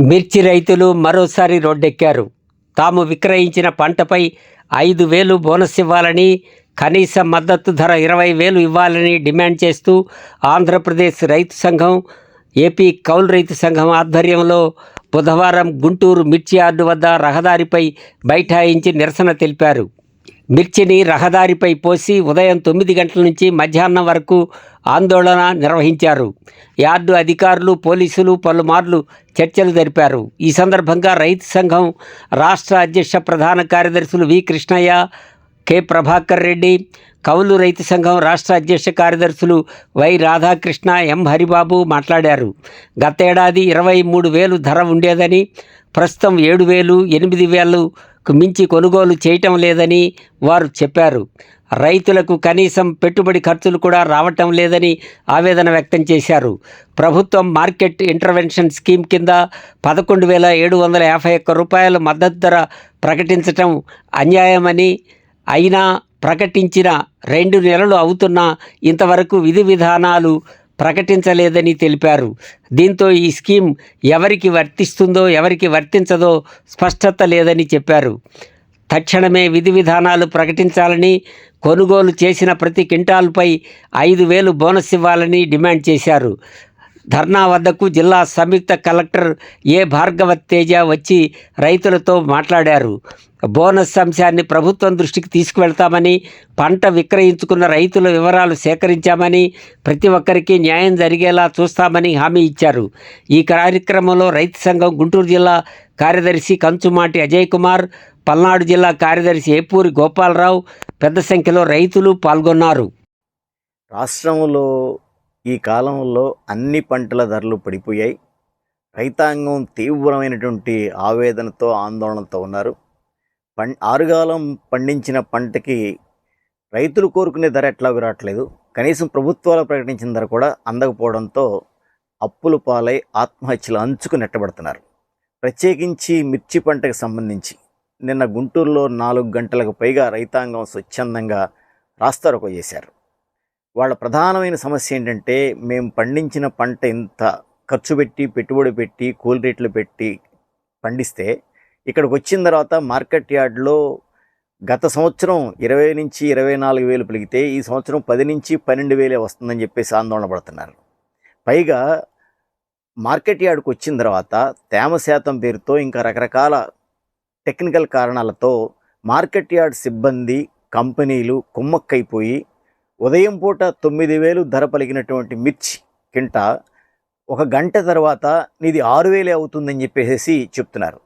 మిర్చి రైతులు మరోసారి రోడ్డెక్కారు. తాము విక్రయించిన పంటపై ఐదు వేలు బోనస్ ఇవ్వాలని కనీస మద్దతు ధర ఇరవై వేలు ఇవ్వాలని డిమాండ్ చేస్తూ ఆంధ్రప్రదేశ్ రైతు సంఘం ఏపీ కౌలు రైతు సంఘం ఆధ్వర్యంలో బుధవారం గుంటూరు మిర్చి యార్డు వద్ద రహదారిపై బైఠాయించి నిరసన తెలిపారు. మిర్చిని రహదారిపై పోసి ఉదయం తొమ్మిది గంటల నుంచి మధ్యాహ్నం వరకు ఆందోళన నిర్వహించారు. యార్డు అధికారులు పోలీసులు పలుమార్లు చర్చలు జరిపారు. ఈ సందర్భంగా రైతు సంఘం రాష్ట్ర అధ్యక్ష ప్రధాన కార్యదర్శులు వి. కృష్ణయ్య కె. ప్రభాకర్ రెడ్డి కౌలు రైతు సంఘం రాష్ట్ర అధ్యక్ష కార్యదర్శులు వై. రాధాకృష్ణ ఎం. హరిబాబు మాట్లాడారు. గతేడాది ఇరవై మూడు వేలు ధర ఉండేదని ప్రస్తుతం ఏడు వేలు ఎనిమిది వేలు మించి కొనుగోలు చేయటం లేదని వారు చెప్పారు. రైతులకు కనీసం పెట్టుబడి ఖర్చులు కూడా రావటం లేదని ఆవేదన వ్యక్తం చేశారు. ప్రభుత్వం మార్కెట్ ఇంటర్వెన్షన్ స్కీమ్ కింద పదకొండు వేల ఏడు వందల యాభై ఒక్క రూపాయల మద్దతు ధర ప్రకటించటం అన్యాయమని అయినా ప్రకటించిన రెండు నెలలు అవుతున్నా ఇంతవరకు విధి విధానాలు ప్రకటించలేదని తెలిపారు. దీంతో ఈ స్కీమ్ ఎవరికి వర్తిస్తుందో ఎవరికి వర్తించదో స్పష్టత లేదని చెప్పారు. తక్షణమే విధి విధానాలు ప్రకటించాలని కొనుగోలు చేసిన ప్రతి క్వింటాల్పై ఐదు వేలు బోనస్ ఇవ్వాలని డిమాండ్ చేశారు. ధర్నా వద్దకు జిల్లా సంయుక్త కలెక్టర్ ఏ భార్గవ తేజ వచ్చి రైతులతో మాట్లాడారు. బోనస్ అంశాన్ని ప్రభుత్వం దృష్టికి తీసుకువెళ్తామని పంట విక్రయించుకున్న రైతుల వివరాలు సేకరించామని ప్రతి ఒక్కరికి న్యాయం జరిగేలా చూస్తామని హామీ ఇచ్చారు. ఈ కార్యక్రమంలో రైతు సంఘం గుంటూరు జిల్లా కార్యదర్శి కంచుమాటి అజయ్ కుమార్ పల్నాడు జిల్లా కార్యదర్శి ఏపూరి గోపాలరావు పెద్ద సంఖ్యలో రైతులు పాల్గొన్నారు. రాష్ట్రంలో ఈ కాలంలో అన్ని పంటల ధరలు పడిపోయాయి. రైతాంగం తీవ్రమైనటువంటి ఆవేదనతో ఆందోళనతో ఉన్నారు. పం ఆరుగాలం పండించిన పంటకి రైతులు కోరుకునే ధర ఎట్లాగూ రావట్లేదు. కనీసం ప్రభుత్వాలు ప్రకటించిన ధర కూడా అందకపోవడంతో అప్పులు పాలై ఆత్మహత్యలు అంచుకు నెట్టబడుతున్నారు. ప్రత్యేకించి మిర్చి పంటకు సంబంధించి నిన్న గుంటూరులో నాలుగు గంటలకు పైగా రైతాంగం స్వచ్ఛందంగా రాస్తారోకో చేశారు. వాళ్ళ ప్రధానమైన సమస్య ఏంటంటే మేము పండించిన పంట ఇంత ఖర్చు పెట్టి పెట్టుబడి పెట్టి కూల్ రేట్లు పెట్టి పండిస్తే ఇక్కడికి వచ్చిన తర్వాత మార్కెట్ యార్డ్లో గత సంవత్సరం ఇరవై నుంచి ఇరవై నాలుగు వేలు పెరిగితే ఈ సంవత్సరం పది నుంచి పన్నెండు వేలే వస్తుందని చెప్పేసి ఆందోళన పడుతున్నారు. పైగా మార్కెట్ యార్డ్కి వచ్చిన తర్వాత తేమ శాతం పేరుతో ఇంకా రకరకాల టెక్నికల్ కారణాలతో మార్కెట్ యార్డ్ సిబ్బంది కంపెనీలు కుమ్మక్కైపోయి ఉదయం పూట తొమ్మిది వేలు ధర పలికినటువంటి మిర్చి కింట ఒక గంట తర్వాత నీది ఆరు వేలే అవుతుందని చెప్పేసి చెప్తున్నారు.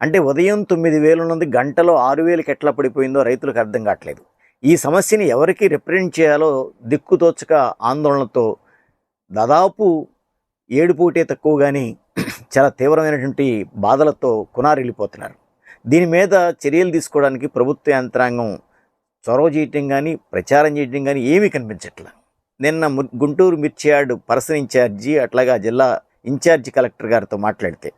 అంటే ఉదయం తొమ్మిది వేలు నుండి గంటలో ఆరు వేలకి ఎట్లా పడిపోయిందో రైతులకు అర్థం కావట్లేదు. ఈ సమస్యని ఎవరికి రిప్రజెంట్ చేయాలో దిక్కుతోచక ఆందోళనతో దాదాపు ఏడుపూటే తక్కువ కానీ చాలా తీవ్రమైనటువంటి బాధలతో కునారిల్లిపోతున్నారు. దీని మీద చర్యలు తీసుకోవడానికి ప్రభుత్వ యంత్రాంగం చొరవ చేయటం కానీ ప్రచారం చేయటం కానీ ఏమీ కనిపించట్లేదు నిన్న గుంటూరు మిర్చియార్డు పర్సన్ ఇన్ఛార్జి అట్లాగా జిల్లా ఇన్ఛార్జి కలెక్టర్ గారితో మాట్లాడితే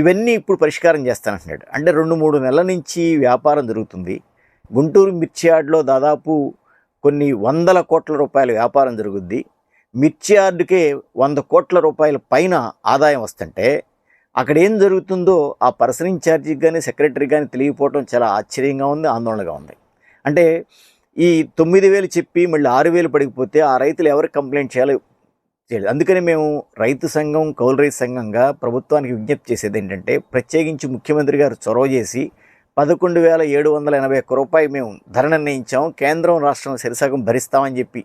ఇవన్నీ ఇప్పుడు పరిష్కారం చేస్తానంటున్నాడు. అంటే రెండు మూడు నెలల నుంచి వ్యాపారం జరుగుతుంది. గుంటూరు మిర్చి యార్డ్లో దాదాపు కొన్ని వందల కోట్ల రూపాయల వ్యాపారం జరుగుద్ది. మిర్చి యార్డుకే వంద కోట్ల రూపాయల పైన ఆదాయం వస్తుంటే అక్కడ ఏం జరుగుతుందో ఆ పర్సన్ ఇన్ఛార్జికి కానీ సెక్రటరీ కానీ తెలియకపోవడం చాలా ఆశ్చర్యంగా ఉంది ఆందోళనగా ఉంది. అంటే ఈ తొమ్మిది వేలు చెప్పి మళ్ళీ ఆరు వేలు పడిపోతే ఆ రైతులు ఎవరికి కంప్లైంట్ చేయాలో? చేయలేదు. అందుకని మేము రైతు సంఘం కౌలు రైతు సంఘంగా ప్రభుత్వానికి విజ్ఞప్తి చేసేది ఏంటంటే ప్రత్యేకించి ముఖ్యమంత్రి గారు చొరవ చేసి పదకొండు వేల ఏడు వందల ఎనభై ఒక్క రూపాయి మేము ధర నిర్ణయించాం కేంద్రం రాష్ట్రం సరిసగం భరిస్తామని చెప్పి.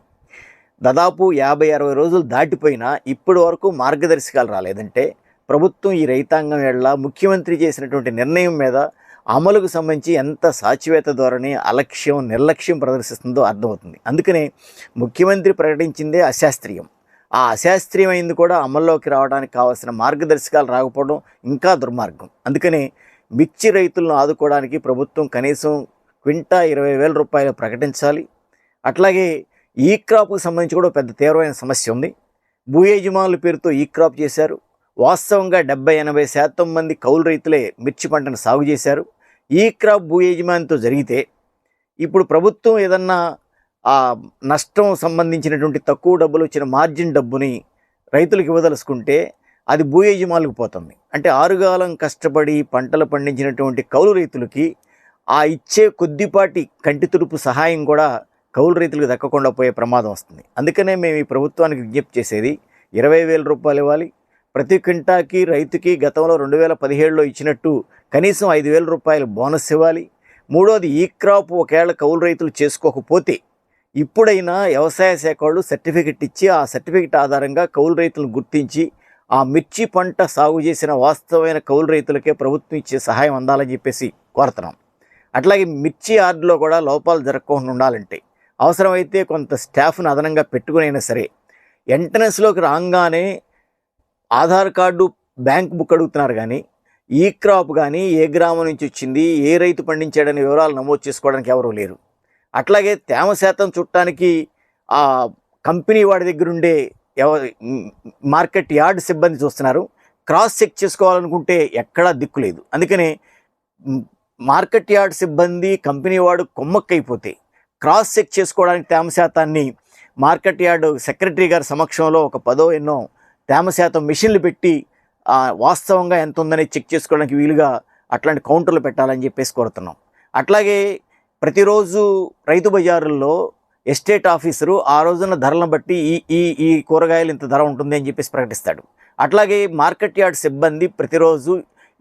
దాదాపు యాభై అరవై రోజులు దాటిపోయినా ఇప్పటి వరకు మార్గదర్శకాలు రాలేదంటే ప్రభుత్వం ఈ రైతాంగం ఏళ్ళ ముఖ్యమంత్రి చేసినటువంటి నిర్ణయం మీద అమలుకు సంబంధించి ఎంత సాచివేత ధోరణి అలక్ష్యం నిర్లక్ష్యం ప్రదర్శిస్తుందో అర్థమవుతుంది. అందుకనే ముఖ్యమంత్రి ప్రకటించిందే అశాస్త్రీయం. ఆ అశాస్త్రీయమైంది కూడా అమల్లోకి రావడానికి కావాల్సిన మార్గదర్శకాలు రాకపోవడం ఇంకా దుర్మార్గం. అందుకనే మిర్చి రైతులను ఆదుకోవడానికి ప్రభుత్వం కనీసం క్వింటా ఇరవై వేల రూపాయలు ప్రకటించాలి. అట్లాగే ఈ క్రాప్కు సంబంధించి కూడా పెద్ద తీవ్రమైన సమస్య ఉంది. భూ యజమానుల పేరుతో ఈ క్రాప్ చేశారు. వాస్తవంగా డెబ్బై ఎనభై శాతం మంది కౌలు రైతులే మిర్చి పంటను సాగు చేశారు. ఈ క్రాప్ భూ యజమానితో జరిగితే ఇప్పుడు ప్రభుత్వం ఏదన్నా ఆ నష్టం సంబంధించినటువంటి తక్కువ డబ్బులు వచ్చిన మార్జిన్ డబ్బుని రైతులకు ఇవ్వదలుచుకుంటే అది భూ యజమానులకు పోతుంది. అంటే ఆరుగాలం కష్టపడి పంటలు పండించినటువంటి కౌలు రైతులకి ఆ ఇచ్చే కొద్దిపాటి కంటి తుడుపు సహాయం కూడా కౌలు రైతులకు దక్కకుండా పోయే ప్రమాదం వస్తుంది. అందుకనే మేము ఈ ప్రభుత్వానికి విజ్ఞప్తి చేసేది ఇరవై వేల రూపాయలు ఇవ్వాలి. ప్రతి క్వింటాకి రైతుకి గతంలో రెండు వేల పదిహేడులో ఇచ్చినట్టు కనీసం ఐదు వేల రూపాయలు బోనస్ ఇవ్వాలి. మూడోది ఈ క్రాప్ ఒకవేళ కౌలు రైతులు చేసుకోకపోతే ఇప్పుడైనా వ్యవసాయ శాఖ వాళ్ళు సర్టిఫికెట్ ఇచ్చి ఆ సర్టిఫికెట్ ఆధారంగా కౌలు రైతులను గుర్తించి ఆ మిర్చి పంట సాగు చేసిన వాస్తవమైన కౌలు రైతులకే ప్రభుత్వం ఇచ్చే సహాయం అందాలని చెప్పేసి కోరుతున్నాం. అట్లాగే మిర్చి యార్డులో కూడా లోపాలు జరగకుండా ఉండాలంటే అవసరమైతే కొంత స్టాఫ్ను అదనంగా పెట్టుకునైనా సరే ఎంట్రన్స్లోకి రాగానే ఆధార్ కార్డు బ్యాంక్ బుక్ అడుగుతున్నారు కానీ ఈ క్రాప్ కానీ ఏ గ్రామం నుంచి వచ్చింది ఏ రైతు పండించాడనే వివరాలు నమోదు చేసుకోవడానికి ఎవరూ లేరు. అట్లాగే తేమ శాతం చుట్టానికి ఆ కంపెనీ వాడి దగ్గర ఉండే మార్కెట్ యార్డ్ సిబ్బంది చూస్తున్నారు. క్రాస్ చెక్ చేసుకోవాలనుకుంటే ఎక్కడా దిక్కు లేదు. అందుకనే మార్కెట్ యార్డ్ సిబ్బంది కంపెనీ వాడు కొమ్మక్కైపోతే క్రాస్ చెక్ చేసుకోవడానికి తేమ శాతాన్ని మార్కెట్ యార్డ్ సెక్రటరీ గారి సమక్షంలో ఒక పదో ఎన్నో తేమ శాతం మిషన్లు పెట్టి వాస్తవంగా ఎంత ఉందని చెక్ చేసుకోవడానికి వీలుగా అట్లాంటి కౌంటర్లు పెట్టాలని చెప్పేసి కోరుతున్నాం. అట్లాగే ప్రతిరోజు రైతు బజారుల్లో ఎస్టేట్ ఆఫీసరు ఆ రోజున ధరలను బట్టి ఈ ఈ ఈ కూరగాయలు ఇంత ధర ఉంటుంది అని చెప్పేసి ప్రకటిస్తాడు. అట్లాగే మార్కెట్ యార్డ్ సిబ్బంది ప్రతిరోజు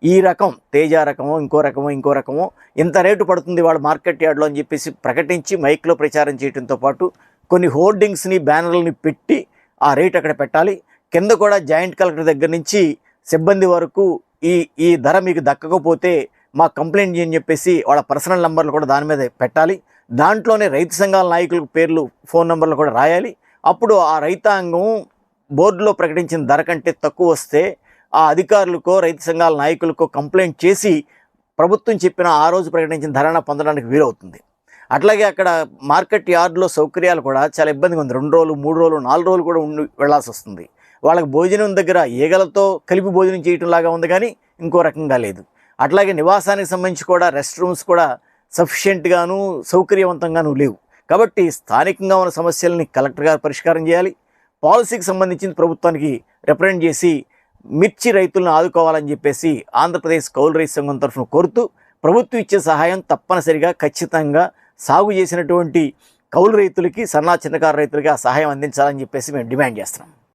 ఈ రకం తేజ రకమో ఇంకో రకమో ఇంకో రకమో ఇంత రేటు పడుతుంది వాళ్ళు మార్కెట్ యార్డ్లో అని చెప్పేసి ప్రకటించి మైక్లో ప్రచారం చేయడంతో పాటు కొన్ని హోర్డింగ్స్ని బ్యానర్లని పెట్టి ఆ రేట్ అక్కడ పెట్టాలి. కింద కూడా జాయింట్ కలెక్టర్ దగ్గర నుంచి సిబ్బంది వరకు ఈ ఈ ధర మీకు దక్కకపోతే మా కంప్లైంట్ చేయని చెప్పేసి వాళ్ళ పర్సనల్ నెంబర్లు కూడా దాని మీద పెట్టాలి. దాంట్లోనే రైతు సంఘాల నాయకుల పేర్లు ఫోన్ నెంబర్లు కూడా రాయాలి. అప్పుడు ఆ రైతాంగం బోర్డులో ప్రకటించిన ధర కంటే తక్కువ వస్తే ఆ అధికారులకో రైతు సంఘాల నాయకులకో కంప్లైంట్ చేసి ప్రభుత్వం చెప్పిన ఆ రోజు ప్రకటించిన ధరణ పొందడానికి వీలవుతుంది. అట్లాగే అక్కడ మార్కెట్ యార్డ్లో సౌకర్యాలు కూడా చాలా ఇబ్బందిగా ఉంది. రెండు రోజులు మూడు రోజులు నాలుగు రోజులు కూడా ఉండి వెళ్ళాల్సి వస్తుంది. వాళ్ళకి భోజనం దగ్గర ఈగలతో కలిపి భోజనం చేయటం లాగా ఉంది కానీ ఇంకో రకంగా లేదు. అట్లాగే నివాసానికి సంబంధించి కూడా రెస్ట్ రూమ్స్ కూడా సఫిషియెంట్గాను సౌకర్యవంతంగాను లేవు. కాబట్టి స్థానికంగా ఉన్న సమస్యల్ని కలెక్టర్ గారు పరిష్కారం చేయాలి. పాలసీకి సంబంధించిన ప్రభుత్వానికి రిప్రజెంట్ చేసి మిర్చి రైతులను ఆదుకోవాలని చెప్పేసి ఆంధ్రప్రదేశ్ కౌలు రైతు సంఘం తరఫున కోరుతూ ప్రభుత్వం ఇచ్చే సహాయం తప్పనిసరిగా ఖచ్చితంగా సాగు చేసినటువంటి కౌలు రైతులకి సన్నా చిన్నకారు రైతులకి ఆ సహాయం అందించాలని చెప్పేసి మేము డిమాండ్ చేస్తున్నాం.